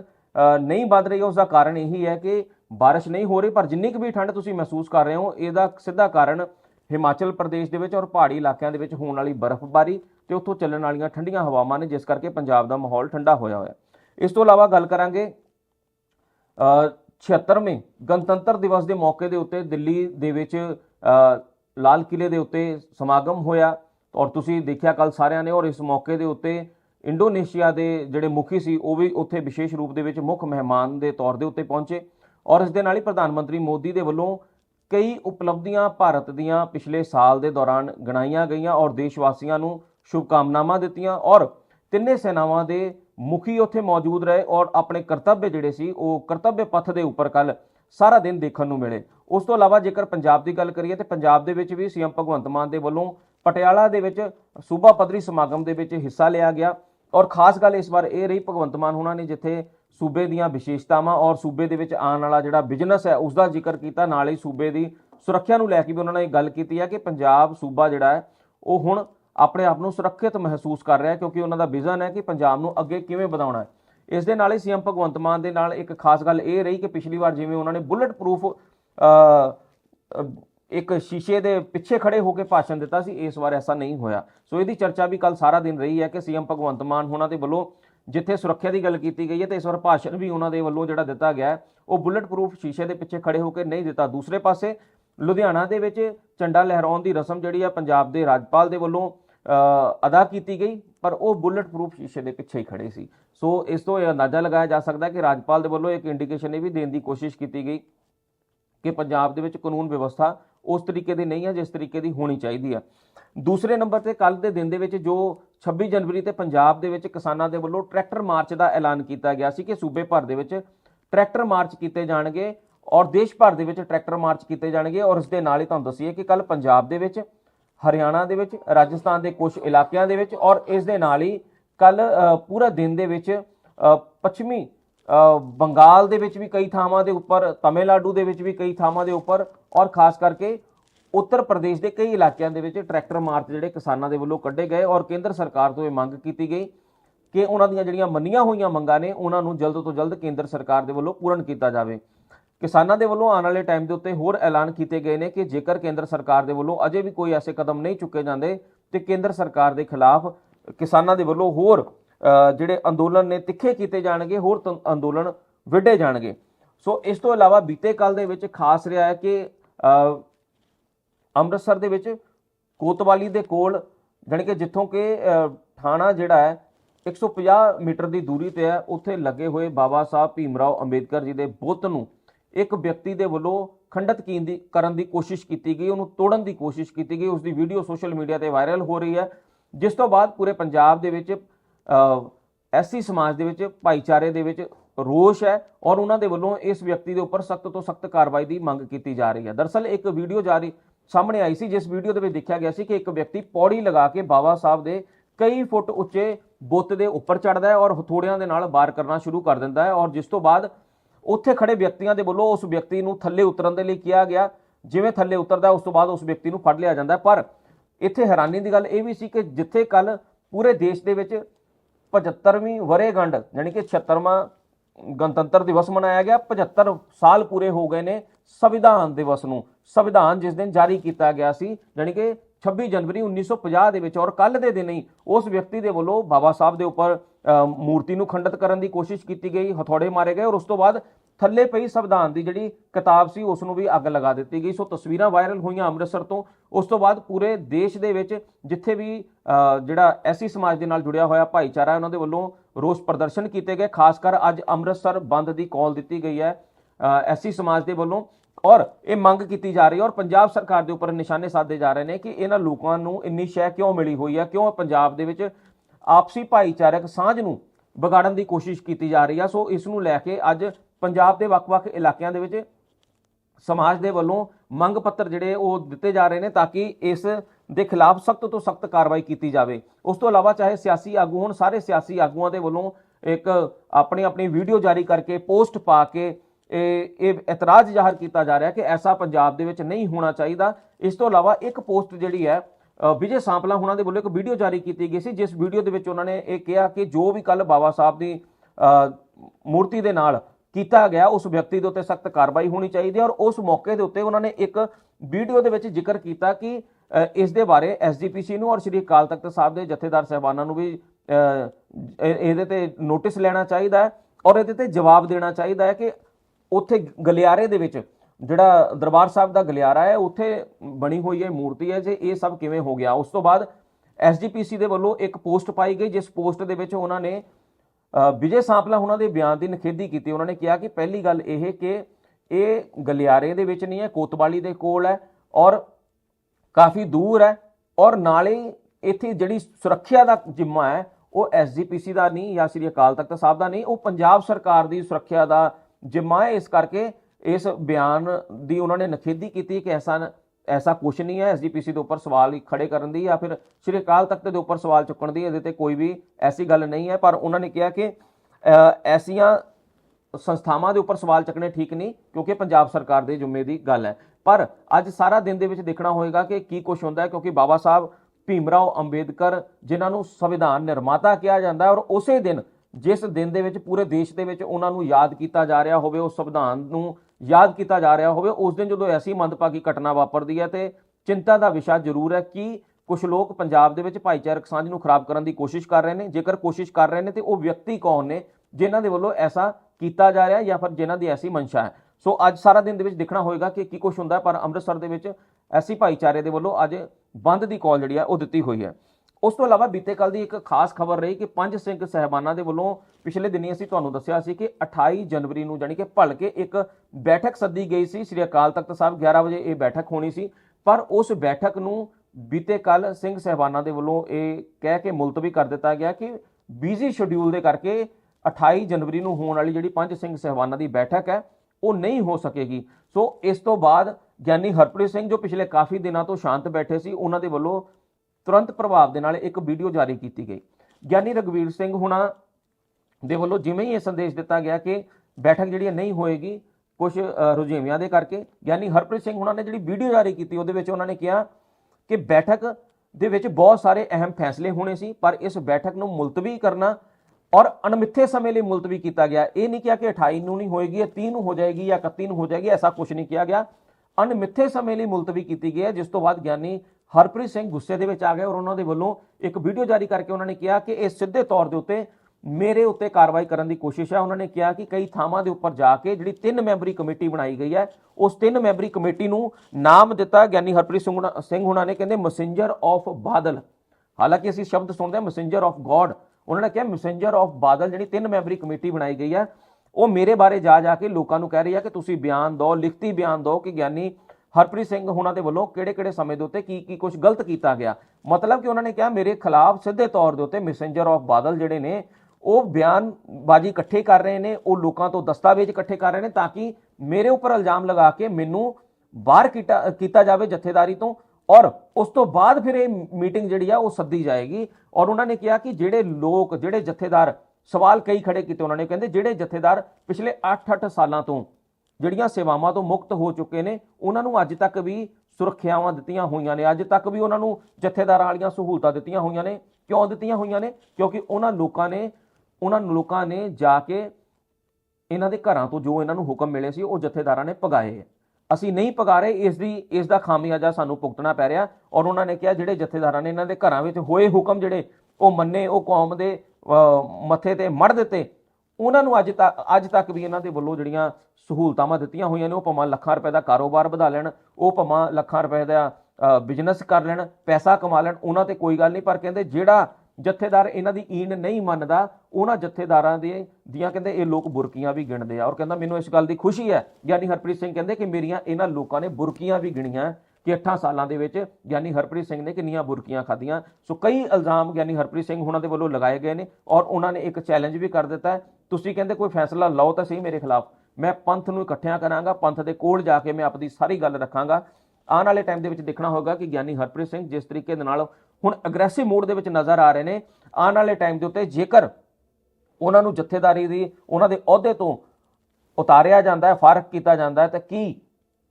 ਨਹੀਂ ਵੱਧ ਰਹੀ। ਉਸ ਦਾ ਕਾਰਨ ਇਹੀ ਹੈ ਕਿ ਬਾਰਿਸ਼ ਨਹੀਂ ਹੋ ਰਹੀ, ਪਰ ਜਿੰਨੀ ਕੁ ਵੀ ਠੰਡ ਤੁਸੀਂ ਮਹਿਸੂਸ ਕਰ ਰਹੇ ਹੋ, ਇਹਦਾ ਸਿੱਧਾ ਕਾਰਨ ਹਿਮਾਚਲ ਪ੍ਰਦੇਸ਼ ਦੇ ਵਿੱਚ ਔਰ ਪਹਾੜੀ ਇਲਾਕਿਆਂ ਦੇ ਵਿੱਚ ਹੋਣ ਵਾਲੀ ਬਰਫ਼ਬਾਰੀ ਤੇ ਉੱਥੋਂ ਚੱਲਣ ਵਾਲੀਆਂ ਠੰਡੀਆਂ ਹਵਾਵਾਂ ਨੇ, ਜਿਸ ਕਰਕੇ ਪੰਜਾਬ ਦਾ ਮਾਹੌਲ ਠੰਡਾ ਹੋਇਆ ਹੋਇਆ। ਇਸ ਤੋਂ ਇਲਾਵਾ ਗੱਲ ਕਰਾਂਗੇ 76ਵੇਂ ਗਣਤੰਤਰ ਦਿਵਸ ਦੇ ਮੌਕੇ ਦੇ ਉੱਤੇ ਦਿੱਲੀ ਦੇ ਵਿੱਚ ਲਾਲ ਕਿਲੇ ਦੇ ਉੱਤੇ ਸਮਾਗਮ ਹੋਇਆ। ਔਰ ਤੁਸੀਂ ਦੇਖਿਆ ਕੱਲ ਸਾਰਿਆਂ ਨੇ, ਔਰ ਇਸ ਮੌਕੇ ਦੇ ਉੱਤੇ ਇੰਡੋਨੇਸ਼ੀਆ ਦੇ ਜਿਹੜੇ ਮੁਖੀ ਸੀ, ਉਹ ਵੀ ਉੱਥੇ ਵਿਸ਼ੇਸ਼ ਰੂਪ ਦੇ ਵਿੱਚ ਮੁੱਖ ਮਹਿਮਾਨ ਦੇ ਤੌਰ ਦੇ ਉੱਤੇ ਪਹੁੰਚੇ। ਔਰ ਇਸ ਦੇ ਨਾਲ ਹੀ ਪ੍ਰਧਾਨ ਮੰਤਰੀ ਮੋਦੀ ਦੇ ਵੱਲੋਂ ਕਈ ਉਪਲਬਧੀਆਂ ਭਾਰਤ ਦੀਆਂ ਪਿਛਲੇ ਸਾਲ ਦੇ ਦੌਰਾਨ ਗਣਾਈਆਂ ਗਈਆਂ, ਔਰ ਦੇਸ਼ ਵਾਸੀਆਂ ਨੂੰ ਸ਼ੁਭਕਾਮਨਾਵਾਂ ਦਿੱਤੀਆਂ। ਔਰ ਤਿੰਨੇ ਸੈਨਾਵਾਂ ਦੇ ਮੁਖੀ ਉੱਥੇ ਮੌਜੂਦ ਰਹੇ ਔਰ ਆਪਣੇ ਕਰਤੱਵ ਜਿਹੜੇ ਸੀ, ਉਹ ਕਰਤੱਵ ਪੱਥ ਦੇ ਉੱਪਰ ਕੱਲ ਸਾਰਾ ਦਿਨ ਦੇਖਣ ਨੂੰ ਮਿਲੇ। ਉਸ ਤੋਂ ਇਲਾਵਾ ਜੇਕਰ ਪੰਜਾਬ ਦੀ ਗੱਲ ਕਰੀਏ ਤੇ ਪੰਜਾਬ ਦੇ ਵਿੱਚ ਵੀ ਸੀਐਮ ਭਗਵੰਤ ਮਾਨ ਦੇ ਵੱਲੋਂ ਪਟਿਆਲਾ ਦੇ ਵਿੱਚ ਸੂਬਾ ਪੱਧਰੀ ਸਮਾਗਮ ਦੇ ਵਿੱਚ ਹਿੱਸਾ ਲਿਆ ਗਿਆ ਔਰ ਖਾਸ ਗੱਲ ਇਸ ਵਾਰ ਇਹ ਰਹੀ ਭਗਵੰਤ ਮਾਨ ਹੋਣਾ ਨੇ ਜਿੱਥੇ ਸੂਬੇ ਦੀਆਂ ਵਿਸ਼ੇਸ਼ਤਾਵਾਂ ਔਰ ਸੂਬੇ ਦੇ ਵਿੱਚ ਆਉਣ ਵਾਲਾ ਜਿਹੜਾ ਬਿਜ਼ਨਸ ਹੈ ਉਸ ਦਾ ਜ਼ਿਕਰ ਕੀਤਾ, ਨਾਲ ਹੀ ਸੂਬੇ ਦੀ ਸੁਰੱਖਿਆ ਨੂੰ ਲੈ ਕੇ ਵੀ ਉਹਨਾਂ ਨੇ ਗੱਲ ਕੀਤੀ ਹੈ ਕਿ ਪੰਜਾਬ ਸੂਬਾ ਜਿਹੜਾ ਹੈ, ਉਹ ਹੁਣ ਆਪਣੇ ਆਪ ਨੂੰ ਸੁਰੱਖਿਅਤ ਮਹਿਸੂਸ ਕਰ ਰਿਹਾ ਕਿਉਂਕਿ ਉਹਨਾਂ ਦਾ ਵਿਜ਼ਨ ਹੈ ਕਿ ਪੰਜਾਬ ਨੂੰ ਅੱਗੇ ਕਿਵੇਂ ਵਧਾਉਣਾ ਹੈ। ਇਸ ਦੇ ਨਾਲ ਹੀ ਸੀਐਮ ਭਗਵੰਤ ਮਾਨ ਦੇ ਨਾਲ ਇੱਕ ਖਾਸ ਗੱਲ ਇਹ ਰਹੀ ਕਿ ਪਿਛਲੀ ਵਾਰ ਜਿਵੇਂ ਉਹਨਾਂ ਨੇ ਬੁਲਟ ਪ੍ਰੂਫ ਇੱਕ ਸ਼ੀਸ਼ੇ ਦੇ ਪਿੱਛੇ ਖੜੇ ਹੋ ਕੇ ਭਾਸ਼ਣ ਦਿੱਤਾ ਸੀ, ਇਸ ਵਾਰ ਐਸਾ ਨਹੀਂ ਹੋਇਆ। ਸੋ ਇਹਦੀ ਚਰਚਾ ਵੀ ਕੱਲ ਸਾਰਾ ਦਿਨ ਰਹੀ ਹੈ ਕਿ ਸੀਐਮ ਭਗਵੰਤ ਮਾਨ ਉਹਨਾਂ ਦੇ ਵੱਲੋਂ ਜਿੱਥੇ ਸੁਰੱਖਿਆ ਦੀ ਗੱਲ ਕੀਤੀ ਗਈ ਹੈ ਤੇ ਇਸ ਵਾਰ ਭਾਸ਼ਣ ਵੀ ਉਹਨਾਂ ਦੇ ਵੱਲੋਂ ਜਿਹੜਾ ਦਿੱਤਾ ਗਿਆ ਉਹ ਬੁਲਟ ਪ੍ਰੂਫ ਸ਼ੀਸ਼ੇ ਦੇ ਪਿੱਛੇ ਖੜੇ ਹੋ ਕੇ ਨਹੀਂ ਦਿੱਤਾ। ਦੂਸਰੇ ਪਾਸੇ ਲੁਧਿਆਣਾ ਦੇ ਵਿੱਚ ਝੰਡਾ ਲਹਿਰਾਉਣ ਦੀ ਰਸਮ ਜਿਹੜੀ ਆ ਪੰਜਾਬ ਦੇ ਰਾਜਪਾਲ ਦੇ ਵੱਲੋਂ ਅਦਾ ਕੀਤੀ ਗਈ, ਪਰ ਉਹ ਬੁਲਟ ਪ੍ਰੂਫ ਸ਼ੀਸ਼ੇ ਦੇ ਪਿੱਛੇ ਹੀ ਖੜੇ ਸੀ। ਸੋ ਇਸ ਤੋਂ ਇਹ ਅੰਦਾਜ਼ਾ ਲਗਾਇਆ ਜਾ ਸਕਦਾ ਕਿ ਰਾਜਪਾਲ ਦੇ ਵੱਲੋਂ ਇੱਕ ਇੰਡੀਕੇਸ਼ਨ ਇਹ ਵੀ ਦੇਣ ਦੀ ਕੋਸ਼ਿਸ਼ ਕੀਤੀ ਗਈ ਕਿ ਪੰਜਾਬ ਦੇ ਵਿੱਚ ਕਾਨੂੰਨ ਵਿਵਸਥਾ ਉਸ ਤਰੀਕੇ ਦੀ ਨਹੀਂ ਹੈ, ਜਿਸ ਤਰੀਕੇ ਦੀ ਹੋਣੀ ਚਾਹੀਦੀ ਹੈ। ਦੂਸਰੇ ਨੰਬਰ ਤੇ ਕੱਲ ਦੇ ਦਿਨ ਦੇ ਵਿੱਚ ਜੋ 26 ਜਨਵਰੀ ਤੇ ਪੰਜਾਬ ਦੇ ਵਿੱਚ ਕਿਸਾਨਾਂ ਦੇ ਵੱਲੋਂ ਟਰੈਕਟਰ ਮਾਰਚ ਦਾ ਐਲਾਨ ਕੀਤਾ ਗਿਆ ਸੀ ਕਿ ਸੂਬੇ ਭਰ ਦੇ ਵਿੱਚ ਟਰੈਕਟਰ ਮਾਰਚ ਕੀਤੇ ਜਾਣਗੇ ਔਰ ਦੇਸ਼ ਭਰ ਦੇ ਵਿੱਚ ਟਰੈਕਟਰ ਮਾਰਚ ਕੀਤੇ ਜਾਣਗੇ ਔਰ ਇਸ ਦੇ ਨਾਲ ਹੀ ਤੁਹਾਨੂੰ ਦੱਸੀਏ ਕਿ ਕੱਲ ਪੰਜਾਬ ਦੇ ਵਿੱਚ ਹਰਿਆਣਾ ਦੇ ਵਿੱਚ, ਰਾਜਸਥਾਨ ਦੇ ਕੁਝ ਇਲਾਕਿਆਂ ਦੇ ਵਿੱਚ ਔਰ ਇਸ ਦੇ ਨਾਲ ਹੀ ਕੱਲ ਪੂਰਾ ਦਿਨ ਦੇ ਵਿੱਚ ਪੱਛਮੀ ਬੰਗਾਲ ਦੇ ਵਿੱਚ ਵੀ ਕਈ ਥਾਵਾਂ ਦੇ ਉੱਪਰ, ਤਮਿਲਨਾਡੂ ਦੇ ਵਿੱਚ ਵੀ ਕਈ ਥਾਵਾਂ ਦੇ ਉੱਪਰ ਔਰ ਖਾਸ ਕਰਕੇ ਉੱਤਰ ਪ੍ਰਦੇਸ਼ ਦੇ ਕਈ ਇਲਾਕਿਆਂ ਦੇ ਵਿੱਚ ਟਰੈਕਟਰ ਮਾਰਚ ਜਿਹੜੇ ਕਿਸਾਨਾਂ ਦੇ ਵੱਲੋਂ ਕੱਢੇ ਗਏ ਔਰ ਕੇਂਦਰ ਸਰਕਾਰ ਤੋਂ ਇਹ ਮੰਗ ਕੀਤੀ ਗਈ ਕਿ ਉਹਨਾਂ ਦੀਆਂ ਜਿਹੜੀਆਂ ਮੰਨੀਆਂ ਹੋਈਆਂ ਮੰਗਾਂ ਨੇ ਉਹਨਾਂ ਨੂੰ ਜਲਦ ਤੋਂ ਜਲਦ ਕੇਂਦਰ ਸਰਕਾਰ ਦੇ ਵੱਲੋਂ ਪੂਰਨ ਕੀਤਾ ਜਾਵੇ। ਕਿਸਾਨਾਂ ਦੇ ਵੱਲੋਂ ਆਉਣ ਵਾਲੇ ਟਾਈਮ ਦੇ ਉੱਤੇ ਹੋਰ ਐਲਾਨ ਕੀਤੇ ਗਏ ਨੇ ਕਿ ਜੇਕਰ ਕੇਂਦਰ ਸਰਕਾਰ ਦੇ ਵੱਲੋਂ ਅਜੇ ਵੀ ਕੋਈ ਐਸੇ ਕਦਮ ਨਹੀਂ ਚੁੱਕੇ ਜਾਂਦੇ ਤੇ ਕੇਂਦਰ ਸਰਕਾਰ ਦੇ ਖਿਲਾਫ ਕਿਸਾਨਾਂ ਦੇ ਵੱਲੋਂ ਹੋਰ ਜਿਹੜੇ ਅੰਦੋਲਨ ਨੇ ਤਿੱਖੇ ਕੀਤੇ ਜਾਣਗੇ, ਹੋਰ ਤ- ਅੰਦੋਲਨ ਵਿੱਢੇ ਜਾਣਗੇ। ਸੋ ਇਸ ਤੋਂ ਇਲਾਵਾ ਬੀਤੇ ਕੱਲ ਦੇ ਵਿੱਚ ਖਾਸ ਰਿਹਾ ਹੈ ਕਿ ਅੰਮ੍ਰਿਤਸਰ ਦੇ ਵਿੱਚ ਕੋਤਵਾਲੀ ਦੇ ਕੋਲ ਜਾਣੀ ਕਿ ਜਿੱਥੋਂ ਕਿ ਥਾਣਾ ਜਿਹੜਾ ਹੈ 150 ਮੀਟਰ ਦੀ ਦੂਰੀ ਤੇ ਹੈ, ਉੱਥੇ ਲੱਗੇ ਹੋਏ ਬਾਬਾ ਸਾਹਿਬ ਭੀਮਰਾਓ ਅੰਬੇਦਕਰ ਜੀ ਦੇ ਬੁੱਤ ਨੂੰ ਇੱਕ ਵਿਅਕਤੀ ਦੇ ਵੱਲੋਂ ਖੰਡਿਤ ਕੀਨ ਦੀ, ਕਰਨ ਦੀ ਕੋਸ਼ਿਸ਼ ਕੀਤੀ ਗਈ, ਉਹਨੂੰ ਤੋੜਨ ਦੀ ਕੋਸ਼ਿਸ਼ ਕੀਤੀ ਗਈ ਉਸ ਦੀ ਵੀਡੀਓ ਸੋਸ਼ਲ ਮੀਡੀਆ ਤੇ ਵਾਇਰਲ ਹੋ ਰਹੀ ਹੈ, ਜਿਸ ਤੋਂ ਬਾਅਦ ਪੂਰੇ ਪੰਜਾਬ ਦੇ ਵਿੱਚ ਐਸੀ ਸਮਾਜ ਦੇ ਵਿੱਚ, ਭਾਈਚਾਰੇ ਦੇ ਵਿੱਚ ਰੋਸ਼ ਹੈ ਔਰ ਉਹਨਾਂ ਦੇ ਵੱਲੋਂ ਇਸ ਵਿਅਕਤੀ ਦੇ ਉੱਪਰ ਸਖਤ ਤੋਂ ਸਖਤ ਕਾਰਵਾਈ ਦੀ ਮੰਗ ਕੀਤੀ ਜਾ ਰਹੀ ਹੈ। ਦਰਸਲ ਇੱਕ ਵੀਡੀਓ ਜਾਰੀ ਸਾਹਮਣੇ ਆਈ ਸੀ, ਜਿਸ ਵੀਡੀਓ ਦੇ ਵਿੱਚ ਦੇਖਿਆ ਗਿਆ ਸੀ ਕਿ ਇੱਕ ਵਿਅਕਤੀ ਪੌੜੀ ਲਗਾ ਕੇ ਬਾਬਾ ਸਾਹਿਬ ਦੇ ਕਈ ਫੁੱਟ ਉੱਚੇ ਬੁੱਤ ਦੇ ਉੱਪਰ ਚੜਦਾ ਹੈ ਔਰ ਹਥੋੜਿਆਂ ਦੇ ਨਾਲ ਵਾਰ ਕਰਨਾ ਸ਼ੁਰੂ ਕਰ ਦਿੰਦਾ ਹੈ ਔਰ ਜਿਸ ਤੋਂ ਬਾਅਦ ਉੱਥੇ ਖੜੇ ਵਿਅਕਤੀਆਂ ਦੇ ਵੱਲੋਂ ਉਸ ਵਿਅਕਤੀ ਨੂੰ ਥੱਲੇ ਉਤਰਨ ਦੇ ਲਈ ਕਿਹਾ ਗਿਆ। ਜਿਵੇਂ ਥੱਲੇ ਉਤਰਦਾ, ਉਸ ਤੋਂ ਬਾਅਦ ਉਸ ਵਿਅਕਤੀ ਨੂੰ ਫੜ ਲਿਆ ਜਾਂਦਾ। ਪਰ ਇੱਥੇ ਹੈਰਾਨੀ ਦੀ ਗੱਲ ਇਹ ਵੀ ਸੀ ਕਿ ਜਿੱਥੇ ਕੱਲ ਪੂਰੇ ਦੇਸ਼ ਦੇ ਵਿੱਚ 75ਵੀਂ ਵਰੇਗੰਢ ਯਾਨੀ ਕਿ 76ਵਾਂ ਗਣਤੰਤਰ ਦਿਵਸ ਮਨਾਇਆ ਗਿਆ 75 ਸਾਲ ਪੂਰੇ ਹੋ ਗਏ ਨੇ ਸੰਵਿਧਾਨ ਦਿਵਸ ਨੂੰ। ਸੰਵਿਧਾਨ ਜਿਸ ਦਿਨ ਜਾਰੀ ਕੀਤਾ ਗਿਆ ਸੀ, ਜਾਣੀ ਕਿ 26 ਜਨਵਰੀ 1950 ਦੇ ਵਿੱਚ ਔਰ ਕੱਲ ਦੇ ਦਿਨ ਹੀ ਉਸ ਵਿਅਕਤੀ ਦੇ ਵੱਲੋਂ ਬਾਬਾ ਸਾਹਿਬ ਦੇ ਉੱਪਰ ਮੂਰਤੀ ਨੂੰ ਖੰਡਿਤ ਕਰਨ ਦੀ ਕੋਸ਼ਿਸ਼ ਕੀਤੀ ਗਈ ਹਥੌੜੇ ਮਾਰੇ ਗਏ ਔਰ ਉਸ ਤੋਂ ਬਾਅਦ ਥੱਲੇ ਪਈ ਸੰਵਿਧਾਨ ਦੀ ਜਿਹੜੀ ਕਿਤਾਬ ਸੀ ਉਸ ਨੂੰ ਵੀ ਅੱਗ ਲਗਾ ਦਿੱਤੀ ਗਈ। ਸੋ ਤਸਵੀਰਾਂ ਵਾਇਰਲ ਹੋਈਆਂ ਅੰਮ੍ਰਿਤਸਰ ਤੋਂ। ਉਸ ਤੋਂ ਬਾਅਦ ਪੂਰੇ ਦੇਸ਼ ਦੇ ਵਿੱਚ ਜਿੱਥੇ ਵੀ ਅ, ਜਿਹੜਾ ਐਸੀ ਸਮਾਜ ਦੇ ਨਾਲ ਜੁੜਿਆ ਹੋਇਆ ਭਾਈਚਾਰਾ ਉਹਨਾਂ ਦੇ ਵੱਲੋਂ ਰੋਸ ਪ੍ਰਦਰਸ਼ਨ ਕੀਤੇ ਗਏ। ਖਾਸ ਕਰ ਅੱਜ ਅੰਮ੍ਰਿਤਸਰ ਬੰਦ ਦੀ ਕਾਲ ਦਿੱਤੀ ਗਈ ਹੈ ਐਸੀ ਸਮਾਜ ਦੇ ਵੱਲੋਂ। ਔਰ ਇਹ ਮੰਗ ਕੀਤੀ ਜਾ ਰਹੀ ਹੈ ਔਰ ਪੰਜਾਬ ਸਰਕਾਰ ਦੇ ਉੱਪਰ ਨਿਸ਼ਾਨੇ ਸਾਧੇ ਜਾ ਰਹੇ ਨੇ ਕਿ ਇਹਨਾਂ ਲੋਕਾਂ ਨੂੰ ਇੰਨੀ ਸ਼ੈ ਕਿਉਂ ਮਿਲੀ ਹੋਈ ਹੈ? ਕਿਉਂ ਪੰਜਾਬ ਦੇ ਵਿੱਚ ਆਪਸੀ ਭਾਈਚਾਰਕ ਸਾਂਝ ਨੂੰ ਵਿਗਾੜਨ ਦੀ ਕੋਸ਼ਿਸ਼ ਕੀਤੀ ਜਾ ਰਹੀ ਹੈ ਸੋ ਇਸ ਨੂੰ ਲੈ ਕੇ ਅੱਜ ਪੰਜਾਬ ਦੇ ਵੱਖ-ਵੱਖ ਇਲਾਕਿਆਂ ਦੇ ਵਿੱਚ ਸਮਾਜ ਦੇ ਵੱਲੋਂ ਮੰਗ ਪੱਤਰ ਜਿਹੜੇ ਉਹ ਦਿੱਤੇ ਜਾ ਰਹੇ ਨੇ ਤਾਂ ਕਿ ਇਸ ਦੇ ਖਿਲਾਫ ਸਖਤ ਤੋਂ ਸਖਤ ਕਾਰਵਾਈ ਕੀਤੀ ਜਾਵੇ। ਉਸ ਤੋਂ ਇਲਾਵਾ ਚਾਹੇ ਸਿਆਸੀ ਆਗੂ ਹੋਣ, ਸਾਰੇ ਸਿਆਸੀ ਆਗੂਆਂ ਦੇ ਵੱਲੋਂ ਇੱਕ ਆਪਣੀ ਆਪਣੀ ਵੀਡੀਓ ਜਾਰੀ ਕਰਕੇ ਪੋਸਟ ਪਾ ਕੇ ਇਹ ਇਹ ਇਤਰਾਜ਼ ਜ਼ਾਹਰ ਕੀਤਾ ਜਾ ਰਿਹਾ ਕਿ ਐਸਾ ਪੰਜਾਬ ਦੇ ਵਿੱਚ ਨਹੀਂ ਹੋਣਾ ਚਾਹੀਦਾ। ਇਸ ਤੋਂ ਇਲਾਵਾ ਇੱਕ ਪੋਸਟ ਜਿਹੜੀ ਹੈ ਵਿਜੇ ਸਾਂਪਲਾ ਹੁਣਾਂ ਦੇ ਵੱਲੋਂ ਇੱਕ ਵੀਡੀਓ ਜਾਰੀ ਕੀਤੀ ਗਈ ਸੀ, ਜਿਸ ਵੀਡੀਓ ਦੇ ਵਿੱਚ ਉਹਨਾਂ ਨੇ ਇਹ ਕਿਹਾ ਕਿ ਜੋ ਵੀ ਕੱਲ ਬਾਬਾ ਸਾਹਿਬ ਦੀ ਮੂਰਤੀ ਦੇ ਨਾਲ ਕੀਤਾ ਗਿਆ, ਉਸ ਵਿਅਕਤੀ ਦੇ ਉੱਤੇ ਸਖਤ ਕਾਰਵਾਈ ਹੋਣੀ ਚਾਹੀਦੀ ਹੈ ਔਰ ਉਸ ਮੌਕੇ ਦੇ ਉੱਤੇ ਉਹਨਾਂ ਨੇ ਇੱਕ ਵੀਡੀਓ ਦੇ ਵਿੱਚ ਜ਼ਿਕਰ ਕੀਤਾ ਕਿ ਇਸ ਦੇ ਬਾਰੇ ਐਸਜੀਪੀਸੀ ਨੂੰ ਔਰ ਸ੍ਰੀ ਅਕਾਲ ਤਖਤ ਸਾਹਿਬ ਦੇ ਜਥੇਦਾਰ ਸਹਿਬਾਨਾਂ ਨੂੰ ਵੀ ਇਹਦੇ ਤੇ ਨੋਟਿਸ ਲੈਣਾ ਚਾਹੀਦਾ ਹੈ ਔਰ ਇਹਦੇ ਤੇ ਜਵਾਬ ਦੇਣਾ ਚਾਹੀਦਾ ਹੈ ਕਿ ਉੱਥੇ ਗਲਿਆਰੇ ਦੇ ਵਿੱਚ ਜਿਹੜਾ ਦਰਬਾਰ ਸਾਹਿਬ ਦਾ ਗਲਿਆਰਾ ਹੈ, ਉੱਥੇ ਬਣੀ ਹੋਈ ਹੈ ਮੂਰਤੀ ਹੈ ਜੇ। ਇਹ ਸਭ ਕਿਵੇਂ ਹੋ ਗਿਆ? ਉਸ ਤੋਂ ਬਾਅਦ ਐਸਜੀਪੀਸੀ ਦੇ ਵੱਲੋਂ ਇੱਕ ਪੋਸਟ ਪਾਈ ਗਈ, ਜਿਸ ਪੋਸਟ ਦੇ ਵਿੱਚ ਉਹਨਾਂ ਨੇ ਵਿਜੇ ਸਾਂਪਲਾ ਉਹਨਾਂ ਦੇ ਬਿਆਨ ਦੀ ਨਿਖੇਧੀ ਕੀਤੀ। ਉਹਨਾਂ ਨੇ ਕਿਹਾ ਕਿ ਪਹਿਲੀ ਗੱਲ ਇਹ ਕਿ ਇਹ ਗਲਿਆਰੇ ਦੇ ਵਿੱਚ ਨਹੀਂ ਹੈ, ਕੋਤਵਾਲੀ ਦੇ ਕੋਲ ਹੈ ਔਰ ਕਾਫੀ ਦੂਰ ਹੈ ਔਰ ਨਾਲੇ ਇੱਥੇ ਜਿਹੜੀ ਸੁਰੱਖਿਆ ਦਾ ਜਿੰਮਾ ਹੈ, ਉਹ ਐਸਜੀਪੀਸੀ ਦਾ ਨਹੀਂ ਜਾਂ ਸ੍ਰੀ ਅਕਾਲ ਤਖਤ ਸਾਹਿਬ ਦਾ ਨਹੀਂ, ਉਹ ਪੰਜਾਬ ਸਰਕਾਰ ਦੀ ਸੁਰੱਖਿਆ ਦਾ ਜਿੰਮਾ ਹੈ। ਇਸ ਕਰਕੇ ਇਸ ਬਿਆਨ ਦੀ ਉਹਨਾਂ ਨੇ ਨਖੇਧੀ ਕੀਤੀ ਕਿ ਐਸਾ ਐਸਾ ਕੁਝ ਨਹੀਂ ਹੈ ਐਸਜੀਪੀਸੀ ਦੇ ਉੱਪਰ ਸਵਾਲ ਖੜੇ ਕਰਨ ਦੀ ਜਾਂ ਫਿਰ ਸ੍ਰੀ ਅਕਾਲ ਤਖਤ ਦੇ ਉੱਪਰ ਸਵਾਲ ਚੁੱਕਣ ਦੀ, ਇਹਦੇ ਤੇ ਕੋਈ ਵੀ ਐਸੀ ਗੱਲ ਨਹੀਂ ਹੈ। ਪਰ ਉਹਨਾਂ ਨੇ ਕਿਹਾ ਕਿ ਐਸੀਆਂ ਸੰਸਥਾਵਾਂ ਦੇ ਉੱਪਰ ਸਵਾਲ ਚੱਕਣੇ ਠੀਕ ਨਹੀਂ, ਕਿਉਂਕਿ ਪੰਜਾਬ ਸਰਕਾਰ ਦੇ ਜ਼ਿੰਮੇ ਦੀ ਗੱਲ ਹੈ। ਪਰ ਅੱਜ ਸਾਰਾ ਦਿਨ ਦੇ ਵਿੱਚ ਦੇਖਣਾ ਹੋਏਗਾ ਕਿ ਕੀ ਕੁਝ ਹੁੰਦਾ ਹੈ, ਕਿਉਂਕਿ ਬਾਬਾ ਸਾਹਿਬ ਭੀਮਰਾਓ ਅੰਬੇਦਕਰ, ਜਿਨ੍ਹਾਂ ਨੂੰ ਸੰਵਿਧਾਨ ਨਿਰਮਾਤਾ ਕਿਹਾ ਜਾਂਦਾ ਹੈ ਔਰ ਉਸੇ ਦਿਨ, ਜਿਸ ਦਿਨ ਦੇ ਵਿੱਚ ਪੂਰੇ ਦੇਸ਼ ਦੇ ਵਿੱਚ ਉਹਨਾਂ ਨੂੰ ਯਾਦ ਕੀਤਾ ਜਾ ਰਿਹਾ ਹੋਵੇ ਉਸ ਸੰਵਿਧਾਨ ਨੂੰ ਯਾਦ ਕੀਤਾ ਜਾ ਰਿਹਾ ਹੋਵੇ, ਉਸ ਦਿਨ ਜਦੋਂ ਐਸੀ ਮੰਦਭਾਗੀ ਘਟਨਾ ਵਾਪਰਦੀ ਹੈ ਤੇ ਚਿੰਤਾ ਦਾ ਵਿਸ਼ਾ ਜ਼ਰੂਰ ਹੈ ਕਿ ਕੁਝ ਲੋਕ ਪੰਜਾਬ ਦੇ ਵਿੱਚ ਭਾਈਚਾਰਕ ਸਾਂਝ ਨੂੰ ਖਰਾਬ ਕਰਨ ਦੀ ਕੋਸ਼ਿਸ਼ ਕਰ ਰਹੇ ਨੇ। ਜੇਕਰ ਕੋਸ਼ਿਸ਼ ਕਰ ਰਹੇ ਨੇ ਤੇ ਉਹ ਵਿਅਕਤੀ ਕੌਣ ਨੇ ਜਿਨ੍ਹਾਂ ਦੇ ਵੱਲੋਂ ਐਸਾ ਕੀਤਾ ਜਾ ਰਿਹਾ ਜਾਂ ਫਿਰ ਜਿਨ੍ਹਾਂ ਦੀ ਐਸੀ ਮਨਸ਼ਾ ਹੈ। ਸੋ ਅੱਜ ਸਾਰਾ ਦਿਨ ਦੇ ਵਿੱਚ ਦੇਖਣਾ ਹੋਏਗਾ ਕਿ ਕੀ ਕੁਝ ਹੁੰਦਾ ਪਰ ਅੰਮ੍ਰਿਤਸਰ ਦੇ ਵਿੱਚ ਐਸੀ ਭਾਈਚਾਰੇ ਦੇ ਵੱਲੋਂ ਅੱਜ ਬੰਦ ਦੀ ਕਾਲ ਜਿਹੜੀ ਆ ਉਹ ਦਿੱਤੀ ਹੋਈ ਹੈ। ਉਸ ਤੋਂ ਇਲਾਵਾ ਬੀਤੇ ਕੱਲ ਦੀ ਇੱਕ ਖਾਸ ਖਬਰ ਰਹੀ ਕਿ ਪੰਜ ਸਿੰਘ ਸਹਿਬਾਨਾਂ ਦੇ ਵੱਲੋਂ ਪਿਛਲੇ ਦਿਨੀ ਅਸੀਂ ਤੁਹਾਨੂੰ ਦੱਸਿਆ ਸੀ ਕਿ 28 ਜਨਵਰੀ ਨੂੰ ਜਾਣੀ ਕਿ ਭਲਕੇ ਇੱਕ ਬੈਠਕ ਸੱਦੀ ਗਈ ਸੀ, ਸ੍ਰੀ ਅਕਾਲ ਤਖਤ ਸਾਹਿਬ 11 ਵਜੇ ਇਹ ਬੈਠਕ ਹੋਣੀ ਸੀ। ਪਰ ਉਸ ਬੈਠਕ ਨੂੰ ਬੀਤੇ ਕੱਲ ਸਿੰਘ ਸਹਿਬਾਨਾਂ ਦੇ ਵੱਲੋਂ ਇਹ ਕਹਿ ਕੇ ਮੁਲਤਵੀ ਕਰ ਦਿੱਤਾ ਗਿਆ ਕਿ ਬਿਜ਼ੀ ਸ਼ਡਿਊਲ ਦੇ ਕਰਕੇ 28 ਜਨਵਰੀ ਨੂੰ ਹੋਣ ਵਾਲੀ ਜਿਹੜੀ ਪੰਜ ਸਿੰਘ ਸਹਿਬਾਨਾਂ ਦੀ ਬੈਠਕ ਹੈ, ਉਹ ਨਹੀਂ ਹੋ ਸਕੇਗੀ। ਸੋ ਇਸ ਤੋਂ ਬਾਅਦ ਗਿਆਨੀ ਹਰਪ੍ਰੀਤ ਸਿੰਘ ਜੋ ਪਿਛਲੇ ਕਾਫੀ ਦਿਨਾਂ ਤੋਂ ਸ਼ਾਂਤ ਬੈਠੇ ਸੀ, ਉਹਨਾਂ ਦੇ ਵੱਲੋਂ ਤੁਰੰਤ ਪ੍ਰਭਾਵ ਦੇ ਨਾਲ ਇੱਕ ਵੀਡੀਓ ਜਾਰੀ ਕੀਤੀ ਗਈ। ਗਿਆਨੀ ਰਗਵੀਰ ਸਿੰਘ ਹੁਣਾਂ ਦੇ ਵੱਲੋਂ ਜਿਵੇਂ ਹੀ ਇਹ ਸੰਦੇਸ਼ ਦਿੱਤਾ ਗਿਆ ਕਿ ਬੈਠਕ ਜਿਹੜੀ ਨਹੀਂ ਹੋਏਗੀ ਕੁਝ ਰੁਝੇਵਿਆਂ ਦੇ ਕਰਕੇ ਗਿਆਨੀ ਹਰਪ੍ਰੀਤ ਸਿੰਘ ਹੁਣਾਂ ਨੇ ਜਿਹੜੀ ਵੀਡੀਓ ਜਾਰੀ ਕੀਤੀ, ਉਹਦੇ ਵਿੱਚ ਉਹਨਾਂ ਨੇ ਕਿਹਾ ਕਿ ਬੈਠਕ ਦੇ ਵਿੱਚ ਬਹੁਤ ਸਾਰੇ ਅਹਿਮ ਫੈਸਲੇ ਹੋਣੇ ਸੀ, ਪਰ ਇਸ ਬੈਠਕ ਨੂੰ ਮੁਲਤਵੀ ਕਰਨਾ ਔਰ ਅਣਮਿੱਥੇ ਸਮੇਂ ਲਈ ਮੁਲਤਵੀ ਕੀਤਾ ਗਿਆ। ਇਹ ਨਹੀਂ ਕਿਹਾ ਕਿ 28 ਨੂੰ ਨਹੀਂ ਹੋਏਗੀ ਜਾਂ 30 ਨੂੰ ਹੋ ਜਾਏਗੀ ਜਾਂ 31 ਨੂੰ ਹੋ ਜਾਏਗੀ, ਐਸਾ ਕੁਝ ਨਹੀਂ ਕਿਹਾ ਗਿਆ। ਅਣਮਿੱਥੇ ਸਮੇਂ ਲਈ ਮੁਲਤਵੀ ਕੀਤੀ ਗਈ ਹੈ, ਜਿਸ ਤੋਂ ਬਾਅਦ ਗਿਆਨੀ ਹਰਪ੍ਰੀਤ ਸਿੰਘ ਗੁੱਸੇ ਦੇ ਵਿੱਚ ਆ ਗਏ ਔਰ ਉਹਨਾਂ ਦੇ ਵੱਲੋਂ ਇੱਕ ਵੀਡੀਓ ਜਾਰੀ ਕਰਕੇ ਉਹਨਾਂ ਨੇ ਕਿਹਾ ਕਿ ਇਹ ਸਿੱਧੇ ਤੌਰ ਦੇ ਉੱਤੇ ਮੇਰੇ ਉੱਤੇ ਕਾਰਵਾਈ ਕਰਨ ਦੀ ਕੋਸ਼ਿਸ਼ ਹੈ। ਉਹਨਾਂ ਨੇ ਕਿਹਾ ਕਿ ਕਈ ਥਾਵਾਂ ਦੇ ਉੱਪਰ ਜਾ ਕੇ ਜਿਹੜੀ ਤਿੰਨ ਮੈਂਬਰੀ ਕਮੇਟੀ ਬਣਾਈ ਗਈ ਹੈ, ਉਸ ਤਿੰਨ ਮੈਂਬਰੀ ਕਮੇਟੀ ਨੂੰ ਨਾਮ ਦਿੱਤਾ ਗਿਆਨੀ ਹਰਪ੍ਰੀਤ ਸਿੰਘ ਹੁਣਾਂ- ਨੇ, ਕਹਿੰਦੇ ਮੈਸੇਂਜਰ ਆਫ ਬਾਦਲ। ਹਾਲਾਂਕਿ ਅਸੀਂ ਸ਼ਬਦ ਸੁਣਦੇ ਹਾਂ ਮੈਸੇਂਜਰ ਆਫ ਗੋਡ ਉਹਨਾਂ ਨੇ ਕਿਹਾ ਮੈਸੇਂਜਰ ਆਫ ਬਾਦਲ ਜਿਹੜੀ ਤਿੰਨ ਮੈਂਬਰੀ ਕਮੇਟੀ ਬਣਾਈ ਗਈ ਹੈ, ਉਹ ਮੇਰੇ ਬਾਰੇ ਜਾ ਜਾ ਕੇ ਲੋਕਾਂ ਨੂੰ ਕਹਿ ਰਹੀ ਹੈ ਕਿ ਤੁਸੀਂ ਬਿਆਨ ਦਿਓ, ਲਿਖਤੀ ਬਿਆਨ ਦਿਓ ਕਿ ਗਿਆਨੀ ਹਰਪ੍ਰੀਤ ਸਿੰਘ ਹੁਣਾਂ ਦੇ ਵੱਲੋਂ ਕਿਹੜੇ-ਕਿਹੜੇ ਸਮੇਂ ਦੇ ਉੱਤੇ ਕੀ ਕੀ ਕੁਝ ਗਲਤ ਕੀਤਾ ਗਿਆ। ਮਤਲਬ ਕਿ ਉਹਨਾਂ ਨੇ ਕਿਹਾ, ਮੇਰੇ ਖਿਲਾਫ ਸਿੱਧੇ ਤੌਰ ਦੇ ਉੱਤੇ ਮੈਸੇਂਜਰ ਆਫ ਬਾਦਲ ਜਿਹੜੇ ਨੇ ਉਹ ਬਿਆਨਬਾਜ਼ੀ ਇਕੱਠੇ ਕਰ ਰਹੇ ਨੇ, ਉਹ ਲੋਕਾਂ ਤੋਂ ਦਸਤਾਵੇਜ਼ ਇਕੱਠੇ ਕਰ ਰਹੇ ਨੇ ਤਾਂ ਕਿ ਮੇਰੇ ਉੱਪਰ ਇਲਜ਼ਾਮ ਲਗਾ ਕੇ ਮੈਨੂੰ ਬਾਹਰ ਕੀਤਾ ਕੀਤਾ ਜਾਵੇ ਜਥੇਦਾਰੀ ਤੋਂ ਔਰ ਉਸ ਤੋਂ ਬਾਅਦ ਫਿਰ ਇਹ ਮੀਟਿੰਗ ਜਿਹੜੀ ਆ ਉਹ ਸੱਦੀ ਜਾਏਗੀ ਔਰ ਉਹਨਾਂ ਨੇ ਕਿਹਾ ਕਿ ਜਿਹੜੇ ਲੋਕ, ਜਿਹੜੇ ਜਥੇਦਾਰ, ਸਵਾਲ ਕਈ ਖੜੇ ਕੀਤੇ ਉਹਨਾਂ ਨੇ ਕਹਿੰਦੇ ਜਿਹੜੇ ਜਥੇਦਾਰ ਪਿਛਲੇ 8-8 ਸਾਲਾਂ ਤੋਂ ਜਿਹੜੀਆਂ ਸੇਵਾਵਾਂ ਤੋਂ ਮੁਕਤ ਹੋ ਚੁੱਕੇ ਨੇ, ਉਹਨਾਂ ਨੂੰ ਅੱਜ ਤੱਕ ਵੀ ਸੁਰੱਖਿਆਵਾਂ ਦਿੱਤੀਆਂ ਹੋਈਆਂ ਨੇ, ਅੱਜ ਤੱਕ ਵੀ ਉਹਨਾਂ ਨੂੰ ਜਥੇਦਾਰਾਂ ਵਾਲੀਆਂ ਸਹੂਲਤਾਂ ਦਿੱਤੀਆਂ ਹੋਈਆਂ ਨੇ। ਕਿਉਂ ਦਿੱਤੀਆਂ ਹੋਈਆਂ ਨੇ? ਕਿਉਂਕਿ ਉਹਨਾਂ ਲੋਕਾਂ ਨੇ ਉਹਨਾਂ ਲੋਕਾਂ ਨੇ ਜਾ ਕੇ ਇਹਨਾਂ ਦੇ ਘਰਾਂ ਤੋਂ ਜੋ ਇਹਨਾਂ ਨੂੰ ਹੁਕਮ ਮਿਲੇ ਸੀ, ਉਹ ਜਥੇਦਾਰਾਂ ਨੇ ਪਗਾਏ ਅਸੀਂ ਨਹੀਂ ਪਗਾ ਰਹੇ ਇਸ ਦੀ, ਇਸ ਦਾ ਖਾਮਿਆਜਾ ਸਾਨੂੰ ਭੁਗਤਣਾ ਪੈ ਰਿਹਾ ਔਰ ਉਹਨਾਂ ਨੇ ਕਿਹਾ ਜਿਹੜੇ ਜਥੇਦਾਰਾਂ ਨੇ ਇਹਨਾਂ ਦੇ ਘਰਾਂ ਵਿੱਚ ਹੋਏ ਹੁਕਮ ਜਿਹੜੇ ਉਹ ਮੰਨੇ, ਉਹ ਕੌਮ ਦੇ ਮੱਥੇ ਤੇ ਮੜ ਦਿੱਤੇ, ਉਹਨਾਂ ਨੂੰ ਅੱਜ ਤੱਕ ਅੱਜ ਤੱਕ ਵੀ ਇਹਨਾਂ ਦੇ ਵੱਲੋਂ ਜਿਹੜੀਆਂ ਸਹੂਲਤਾਂ ਦਿੱਤੀਆਂ ਹੋਈਆਂ ਨੇ, ਉਹ ਭਾਵੇਂ ਲੱਖਾਂ ਰੁਪਏ ਦਾ ਕਾਰੋਬਾਰ ਵਧਾ ਲੈਣ, ਉਹ ਭਾਵੇਂ ਲੱਖਾਂ ਰੁਪਏ ਦਾ ਬਿਜ਼ਨਸ ਕਰ ਲੈਣ, ਪੈਸਾ ਕਮਾ ਲੈਣ, ਉਹਨਾਂ ਤੇ ਕੋਈ ਗੱਲ ਨਹੀਂ, ਪਰ ਕਹਿੰਦੇ ਜਿਹੜਾ ਜਥੇਦਾਰ ਇਹਨਾਂ ਦੀ ਈਨ ਨਹੀਂ ਮੰਨਦਾ, ਉਹਨਾਂ ਜਥੇਦਾਰਾਂ ਦੇ ਦੀਆਂ ਕਹਿੰਦੇ ਇਹ ਲੋਕ ਬੁਰਕੀਆਂ ਵੀ ਗਿਣਦੇ ਆ। ਔਰ ਕਹਿੰਦਾ, ਮੈਨੂੰ ਇਸ ਗੱਲ ਦੀ ਖੁਸ਼ੀ ਹੈ ਗਿਆਨੀ ਹਰਪ੍ਰੀਤ ਸਿੰਘ ਕਹਿੰਦੇ ਕਿ ਮੇਰੀਆਂ ਇਹਨਾਂ ਲੋਕਾਂ ਨੇ ਬੁਰਕੀਆਂ ਵੀ ਗਿਣੀਆਂ ਕਿ 8 ਸਾਲਾਂ ਦੇ ਵਿੱਚ ਗਿਆਨੀ ਹਰਪ੍ਰੀਤ ਸਿੰਘ ਨੇ ਕਿੰਨੀਆਂ ਬੁਰਕੀਆਂ ਖਾਧੀਆਂ। ਸੋ ਕਈ ਇਲਜ਼ਾਮ ਗਿਆਨੀ ਹਰਪ੍ਰੀਤ ਸਿੰਘ ਹੁਣਾਂ ਦੇ ਵੱਲੋਂ ਲਗਾਏ ਗਏ ਨੇ ਔਰ ਉਹਨਾਂ ਨੇ ਇੱਕ ਚੈਲੰਜ ਵੀ ਕਰ ਦਿੱਤਾ ਤੁਸੀਂ ਕਹਿੰਦੇ ਕੋਈ ਫੈਸਲਾ ਲਓ ਤਾਂ ਸਹੀ ਮੇਰੇ ਖਿਲਾਫ। ਮੈਂ ਪੰਥ ਨੂੰ ਇਕੱਠਿਆਂ ਕਰਾਂਗਾ, ਪੰਥ ਦੇ ਕੋਲ ਜਾ ਕੇ ਮੈਂ ਆਪਣੀ ਸਾਰੀ ਗੱਲ ਰੱਖਾਂਗਾ। ਆਉਣ ਵਾਲੇ ਟਾਈਮ ਦੇ ਵਿੱਚ ਦੇਖਣਾ ਹੋਗਾ ਕਿ ਗਿਆਨੀ ਹਰਪ੍ਰੀਤ ਸਿੰਘ ਜਿਸ ਤਰੀਕੇ ਦੇ ਨਾਲ ਹੁਣ ਅਗਰੈਸਿਵ ਮੋਡ ਦੇ ਵਿੱਚ ਨਜ਼ਰ ਆ ਰਹੇ ਨੇ। ਆਉਣ ਵਾਲੇ ਟਾਈਮ ਦੇ ਉੱਤੇ ਜੇਕਰ ਉਹਨਾਂ ਨੂੰ ਜਥੇਦਾਰੀ ਦੀ, ਉਹਨਾਂ ਦੇ ਅਹੁਦੇ ਤੋਂ ਉਤਾਰਿਆ ਜਾਂਦਾ ਹੈ, ਫ਼ਰਕ ਕੀਤਾ ਜਾਂਦਾ ਹੈ, ਤਾਂ ਕੀ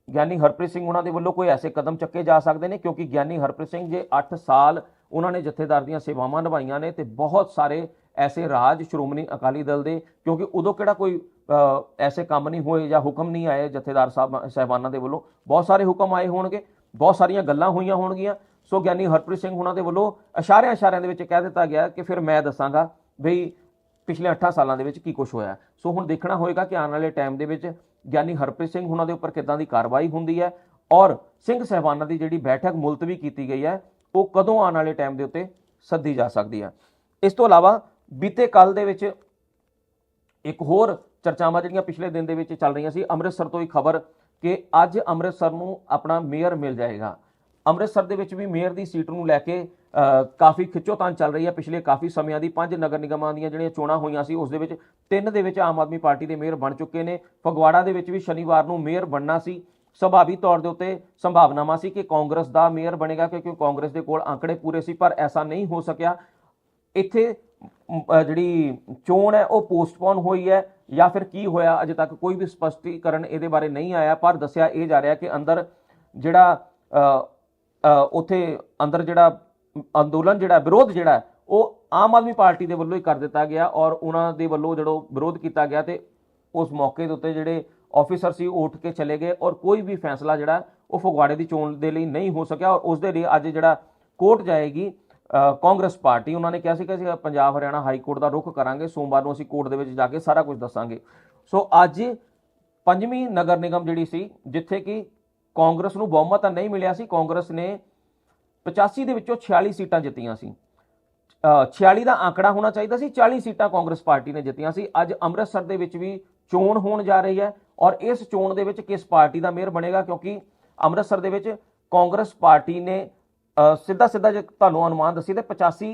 ਗਿਆਨੀ ਹਰਪ੍ਰੀਤ ਸਿੰਘ ਉਹਨਾਂ ਦੇ ਵੱਲੋਂ ਕੋਈ ਐਸੇ ਕਦਮ ਚੱਕੇ ਜਾ ਸਕਦੇ ਨੇ? ਕਿਉਂਕਿ ਗਿਆਨੀ ਹਰਪ੍ਰੀਤ ਸਿੰਘ ਜੇ 8 ਸਾਲ ਉਹਨਾਂ ਨੇ ਜਥੇਦਾਰ ਦੀਆਂ ਸੇਵਾਵਾਂ ਨਿਭਾਈਆਂ ਨੇ ਤੇ ਬਹੁਤ ਸਾਰੇ ਐਸੇ ਰਾਜ ਸ਼੍ਰੋਮਣੀ ਅਕਾਲੀ ਦਲ ਦੇ, ਕਿਉਂਕਿ ਉਦੋਂ ਕਿਹੜਾ ਕੋਈ ਐਸੇ ਕੰਮ ਨਹੀਂ ਹੋਏ ਜਾਂ ਹੁਕਮ ਨਹੀਂ ਆਏ ਜਥੇਦਾਰ ਸਾਹਿਬ, ਸਹਿਬਾਨਾਂ ਦੇ ਵੱਲੋਂ। ਬਹੁਤ ਸਾਰੇ ਹੁਕਮ ਆਏ ਹੋਣਗੇ, ਬਹੁਤ ਸਾਰੀਆਂ ਗੱਲਾਂ ਹੋਈਆਂ ਹੋਣਗੀਆਂ। ਸੋ ਗਿਆਨੀ ਹਰਪ੍ਰੀਤ ਸਿੰਘ ਹੁਣਾਂ ਦੇ ਵੱਲੋਂ ਇਸ਼ਾਰਿਆਂ ਇਸ਼ਾਰਿਆਂ ਦੇ ਵਿੱਚ ਕਹਿ ਦਿੱਤਾ ਗਿਆ ਕਿ ਫਿਰ ਮੈਂ ਦੱਸਾਂਗਾ ਬਈ ਪਿਛਲੇ 8 ਸਾਲਾਂ ਦੇ ਵਿੱਚ ਕੀ ਕੁਝ ਹੋਇਆ। ਸੋ ਹੁਣ ਦੇਖਣਾ ਹੋਏਗਾ ਕਿ ਆਉਣ ਵਾਲੇ ਟਾਈਮ ਦੇ ਵਿੱਚ ਗਿਆਨੀ ਹਰਪ੍ਰੀਤ ਸਿੰਘ ਹੁਣਾਂ ਦੇ ਉੱਪਰ ਕਿੱਦਾਂ ਦੀ ਕਾਰਵਾਈ ਹੁੰਦੀ ਹੈ ਔਰ ਸਿੰਘ ਸਹਿਬਾਨਾਂ ਦੀ ਜਿਹੜੀ ਬੈਠਕ ਮੁਲਤਵੀ ਕੀਤੀ ਗਈ ਹੈ, ਉਹ ਕਦੋਂ ਆਉਣ ਵਾਲੇ ਟਾਈਮ ਦੇ ਉੱਤੇ ਸੱਦੀ ਜਾ ਸਕਦੀ ਹੈ। ਇਸ ਤੋਂ ਇਲਾਵਾ ਬੀਤੇ ਕੱਲ ਦੇ ਵਿੱਚ ਇੱਕ ਹੋਰ ਚਰਚਾਵਾਂ ਜਿਹੜੀਆਂ ਪਿਛਲੇ ਦਿਨ ਦੇ ਵਿੱਚ ਚੱਲ ਰਹੀਆਂ ਸੀ, ਅੰਮ੍ਰਿਤਸਰ ਤੋਂ ਹੀ ਖਬਰ ਕਿ ਅੱਜ ਅੰਮ੍ਰਿਤਸਰ ਨੂੰ ਆਪਣਾ ਮੇਅਰ ਮਿਲ ਜਾਏਗਾ। ਅੰਮ੍ਰਿਤਸਰ ਦੇ ਵਿੱਚ ਵੀ ਮੇਅਰ ਦੀ ਸੀਟ ਨੂੰ ਲੈ ਕੇ ਕਾਫੀ ਖਿੱਚੋਤਾਣ ਚੱਲ ਰਹੀ ਹੈ। ਪਿਛਲੇ ਕਾਫੀ ਸਮਿਆਂ ਦੀ ਪੰਜ ਨਗਰ ਨਿਗਮਾਂ ਦੀਆਂ ਜਿਹੜੀਆਂ ਚੋਣਾਂ ਹੋਈਆਂ ਸੀ, ਉਸ ਦੇ ਵਿੱਚ ਤਿੰਨ ਦੇ ਵਿੱਚ ਆਮ ਆਦਮੀ ਪਾਰਟੀ ਦੇ ਮੇਅਰ ਬਣ ਚੁੱਕੇ ਨੇ। ਫਗਵਾੜਾ ਦੇ ਵਿੱਚ ਵੀ ਸ਼ਨੀਵਾਰ ਨੂੰ ਮੇਅਰ ਬਣਨਾ ਸੀ। ਸੁਭਾਵੀ ਤੌਰ ਦੇ ਉੱਤੇ ਸੰਭਾਵਨਾਵਾਂ ਸੀ ਕਿ ਕਾਂਗਰਸ ਦਾ ਮੇਅਰ ਬਣੇਗਾ ਕਿਉਂਕਿ ਕਾਂਗਰਸ ਦੇ ਕੋਲ ਅੰਕੜੇ ਪੂਰੇ ਸੀ, ਪਰ ਐਸਾ ਨਹੀਂ ਹੋ ਸਕਿਆ। ਇੱਥੇ ਜਿਹੜੀ ਚੋਣ ਹੈ, ਉਹ ਪੋਸਟਪੋਨ ਹੋਈ ਹੈ ਜਾਂ ਫਿਰ ਕੀ ਹੋਇਆ, ਅਜੇ ਤੱਕ ਕੋਈ ਵੀ ਸਪਸ਼ਟੀਕਰਨ ਇਹਦੇ ਬਾਰੇ ਨਹੀਂ ਆਇਆ, ਪਰ ਦੱਸਿਆ ਇਹ ਜਾ ਰਿਹਾ ਕਿ ਅੰਦਰ ਜਿਹੜਾ ਉੱਥੇ ਅੰਦਰ ਜਿਹੜਾ ਅੰਦੋਲਨ ਜਿਹੜਾ ਵਿਰੋਧ ਜਿਹੜਾ ਉਹ ਆਮ ਆਦਮੀ ਪਾਰਟੀ ਦੇ ਵੱਲੋਂ ਹੀ ਕਰ ਦਿੱਤਾ ਗਿਆ ਔਰ ਉਹਨਾਂ ਦੇ ਵੱਲੋਂ ਜਿਹੜਾ ਵਿਰੋਧ ਕੀਤਾ ਗਿਆ ਤੇ ਉਸ ਮੌਕੇ ਦੇ ਉੱਤੇ ਜਿਹੜੇ ਆਫੀਸਰ ਸੀ, ਉਹ ਉੱਠ ਕੇ ਚਲੇ ਗਏ ਔਰ ਕੋਈ ਵੀ ਫੈਸਲਾ ਜਿਹੜਾ ਉਹ ਫਗਵਾੜੇ ਦੀ ਚੋਣ ਦੇ ਲਈ ਨਹੀਂ ਹੋ ਸਕਿਆ ਔਰ ਉਸ ਦੇ ਲਈ ਅੱਜ ਜਿਹੜਾ ਕੋਰਟ ਜਾਏਗੀ ਕਾਂਗਰਸ ਪਾਰਟੀ, ਉਹਨਾਂ ਨੇ ਕਿਹਾ ਸੀ ਕਿ ਅਸੀਂ ਪੰਜਾਬ ਹਰਿਆਣਾ ਹਾਈ ਕੋਰਟ ਦਾ ਰੁਖ ਕਰਾਂਗੇ, ਸੋਮਵਾਰ ਨੂੰ ਅਸੀਂ ਕੋਰਟ ਦੇ ਵਿੱਚ ਜਾ ਕੇ ਸਾਰਾ ਕੁਝ ਦੱਸਾਂਗੇ। ਸੋ ਅੱਜ ਪੰਜਵੀਂ ਨਗਰ ਨਿਗਮ ਜਿਹੜੀ ਸੀ, ਜਿੱਥੇ ਕਿ ਕਾਂਗਰਸ ਨੂੰ ਬਹੁਮਤ ਤਾਂ ਨਹੀਂ ਮਿਲਿਆ ਸੀ। ਕਾਂਗਰਸ ਨੇ 85 ਦੇ ਵਿੱਚੋਂ 46 ਸੀਟਾਂ ਜਿੱਤੀਆਂ ਸੀ। ਅ, 46 ਦਾ ਆંકੜਾ ਹੋਣਾ ਚਾਹੀਦਾ ਸੀ। 40 ਸੀਟਾਂ ਕਾਂਗਰਸ ਪਾਰਟੀ ਨੇ ਜਿੱਤੀਆਂ ਸੀ। ਅੱਜ ਅੰਮ੍ਰਿਤਸਰ ਦੇ ਵਿੱਚ ਵੀ ਚੋਣ ਹੋਣ ਜਾ ਰਹੀ ਹੈ ਔਰ ਇਸ ਚੋਣ ਦੇ ਵਿੱਚ ਕਿਸ ਪਾਰਟੀ ਦਾ ਮੇਅਰ ਬਣੇਗਾ? ਕਿਉਂਕਿ ਅੰਮ੍ਰਿਤਸਰ ਦੇ ਵਿੱਚ ਕਾਂਗਰਸ ਪਾਰਟੀ ਨੇ ਸਿੱਧਾ ਸਿੱਧਾ ਜੇ ਤੁਹਾਨੂੰ ਅਨੁਮਾਨ ਦੱਸੀ ਤੇ 85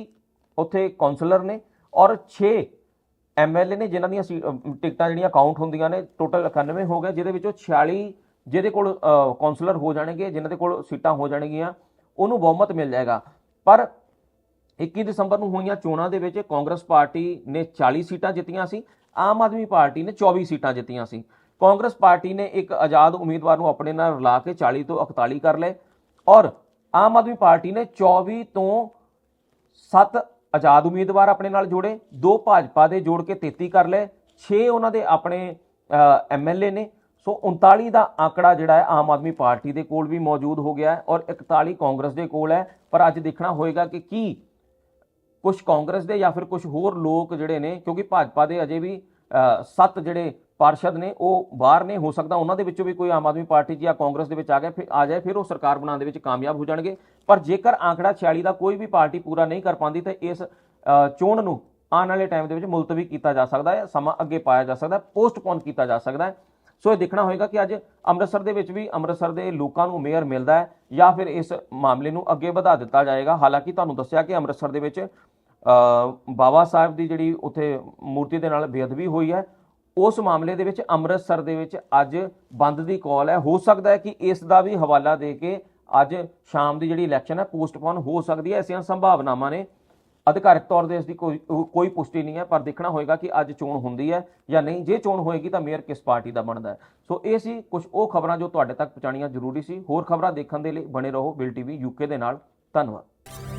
ਉੱਥੇ ਕਾਉਂਸਲਰ ਨੇ ਔਰ 6 ਐਮਐਲਏ ਨੇ ਜਿਨ੍ਹਾਂ ਦੀਆਂ ਸੀ- ਟਿਕਟਾਂ ਜਿਹੜੀਆਂ ਕਾਊਂਟ ਹੁੰਦੀਆਂ ਨੇ ਟੋਟਲ 91 ਹੋ ਗਏ ਜਿਹਦੇ ਵਿੱਚੋਂ 46 ਜਿਹਦੇ ਕੋਲ ਅ, ਕਾਉਂਸਲਰ ਹੋ ਜਾਣਗੇ ਜਿਨ੍ਹਾਂ ਦੇ ਕੋਲ ਸੀਟਾਂ ਹੋ ਜਾਣਗੀਆਂ ਉਹਨੂੰ ਬਹੁਮਤ ਮਿਲ ਜਾਏਗਾ। ਪਰ 21 ਦਸੰਬਰ ਨੂੰ ਹੋਈਆਂ ਚੋਣਾਂ ਦੇ ਵਿੱਚ ਕਾਂਗਰਸ ਪਾਰਟੀ ਨੇ 40 ਸੀਟਾਂ ਜਿੱਤੀਆਂ ਸੀ ਆਮ ਆਦਮੀ ਪਾਰਟੀ ਨੇ 24 ਸੀਟਾਂ ਜਿੱਤੀਆਂ ਸੀ। ਕਾਂਗਰਸ ਪਾਰਟੀ ਨੇ ਇੱਕ ਆਜ਼ਾਦ ਉਮੀਦਵਾਰ ਨੂੰ ਆਪਣੇ ਨਾਲ ਰਲਾ ਕੇ 40 ਤੋਂ 41 ਕਰ ਲਏ ਔਰ ਆਮ ਆਦਮੀ ਪਾਰਟੀ ਨੇ 24 ਤੋਂ 7 ਆਜ਼ਾਦ ਉਮੀਦਵਾਰ ਆਪਣੇ ਨਾਲ ਜੋੜੇ ਦੋ ਭਾਜਪਾ ਦੇ ਜੋੜ ਕੇ 33 ਕਰ ਲਏ 6 ਉਹਨਾਂ ਦੇ ਆਪਣੇ ਐਮਐਲਏ ਨੇ ਸੋ 39 ਦਾ ਆંકੜਾ ਜਿਹੜਾ ਹੈ, ਆਮ ਆਦਮੀ ਪਾਰਟੀ ਦੇ ਕੋਲ ਵੀ ਮੌਜੂਦ ਹੋ ਗਿਆ ਹੈ ਔਰ 41 ਕਾਂਗਰਸ ਦੇ ਕੋਲ ਹੈ। ਪਰ ਅੱਜ ਦੇਖਣਾ ਹੋਏਗਾ ਕਿ ਕੀ ਕੁਝ ਕਾਂਗਰਸ ਦੇ ਜਾਂ ਫਿਰ ਕੁਝ ਹੋਰ ਲੋਕ ਜਿਹੜੇ ਨੇ, ਕਿਉਂਕਿ ਭਾਜਪਾ ਦੇ ਅਜੇ ਵੀ ਸੱਤ ਜਿਹੜੇ ਪਾਰਸ਼ਦ ਨੇ, ਉਹ ਬਾਹਰ ਨੇ, ਹੋ ਸਕਦਾ ਉਹਨਾਂ ਦੇ ਵਿੱਚੋਂ ਵੀ ਕੋਈ ਆਮ ਆਦਮੀ ਪਾਰਟੀ 'ਚ ਜਾਂ ਕਾਂਗਰਸ ਦੇ ਵਿੱਚ ਆ ਗਿਆ, ਫਿਰ ਆ ਜਾਏ, ਫਿਰ ਉਹ ਸਰਕਾਰ ਬਣਾਉਣ ਦੇ ਵਿੱਚ ਕਾਮਯਾਬ ਹੋ ਜਾਣਗੇ। ਪਰ ਜੇਕਰ ਆંકੜਾ 46 ਦਾ ਕੋਈ ਵੀ ਪਾਰਟੀ ਪੂਰਾ ਨਹੀਂ ਕਰ ਪਾਉਂਦੀ, ਤਾਂ ਇਸ ਚੋਣ ਨੂੰ ਆਉਣ ਵਾਲੇ ਟਾਈਮ ਦੇ ਵਿੱਚ ਮੁਲਤਵੀ ਕੀਤਾ ਜਾ ਸਕਦਾ ਹੈ, ਸਮਾਂ ਅੱਗੇ ਪਾਇਆ ਜਾ ਸਕਦਾ ਹੈ, ਪੋਸਟਪੋਨ ਕੀਤਾ ਜਾ ਸਕਦਾ ਹੈ। ਸੋ ਇਹ ਦੇਖਣਾ ਹੋਏਗਾ ਕਿ ਅੱਜ ਅੰਮ੍ਰਿਤਸਰ ਦੇ ਵਿੱਚ ਵੀ ਅੰਮ੍ਰਿਤਸਰ ਦੇ ਲੋਕਾਂ ਨੂੰ ਮੇਅਰ ਮਿਲਦਾ ਹੈ ਜਾਂ ਫਿਰ ਇਸ ਮਾਮਲੇ ਨੂੰ ਅੱਗੇ ਵਧਾ ਦਿੱਤਾ ਜਾਏਗਾ। ਹਾਲਾਂਕਿ ਤੁਹਾਨੂੰ ਦੱਸਿਆ ਕਿ ਅੰਮ੍ਰਿਤਸਰ ਦੇ ਵਿੱਚ ਬਾਬਾ ਸਾਹਿਬ ਦੀ ਜਿਹੜੀ ਉੱਥੇ ਮੂਰਤੀ ਦੇ ਨਾਲ ਬੇਅਦਬੀ ਹੋਈ ਹੈ, ਉਸ ਮਾਮਲੇ ਦੇ ਵਿੱਚ ਅੰਮ੍ਰਿਤਸਰ ਦੇ ਵਿੱਚ ਅੱਜ ਬੰਦ ਦੀ ਕਾਲ ਹੈ। ਹੋ ਸਕਦਾ ਹੈ ਕਿ ਇਸ ਦਾ ਵੀ ਹਵਾਲਾ ਦੇ ਕੇ ਅੱਜ ਸ਼ਾਮ ਦੀ ਜਿਹੜੀ ਇਲੈਕਸ਼ਨ ਹੈ ਪੋਸਟਪੋਨ ਹੋ ਸਕਦੀ ਹੈ। ਐਸੀਆਂ ਸੰਭਾਵਨਾਵਾਂ ਨੇ ਅਧਿਕਾਰਕ ਤੌਰ ਤੇ ਇਸ ਦੀ ਕੋਈ ਕੋਈ ਪੁਸ਼ਟੀ ਨਹੀਂ ਹੈ, ਪਰ ਦੇਖਣਾ ਹੋਏਗਾ ਕਿ ਅੱਜ ਚੋਣ ਹੁੰਦੀ ਹੈ ਜਾਂ ਨਹੀਂ। ਜੇ ਚੋਣ ਹੋਏਗੀ ਤਾਂ ਮੇਅਰ ਕਿਸ ਪਾਰਟੀ ਦਾ ਬਣਦਾ ਹੈ? ਸੋ ਇਹ ਸੀ ਕੁਝ ਉਹ ਖਬਰਾਂ ਜੋ ਤੁਹਾਡੇ ਤੱਕ ਪਹੁੰਚਾਉਣੀਆਂ ਜ਼ਰੂਰੀ ਸੀ। ਹੋਰ ਖਬਰਾਂ ਦੇਖਣ ਦੇ ਲਈ ਬਣੇ ਰਹੋ ਬਿਲ ਟੀਵੀ ਯੂਕੇ ਦੇ ਨਾਲ। ਧੰਨਵਾਦ।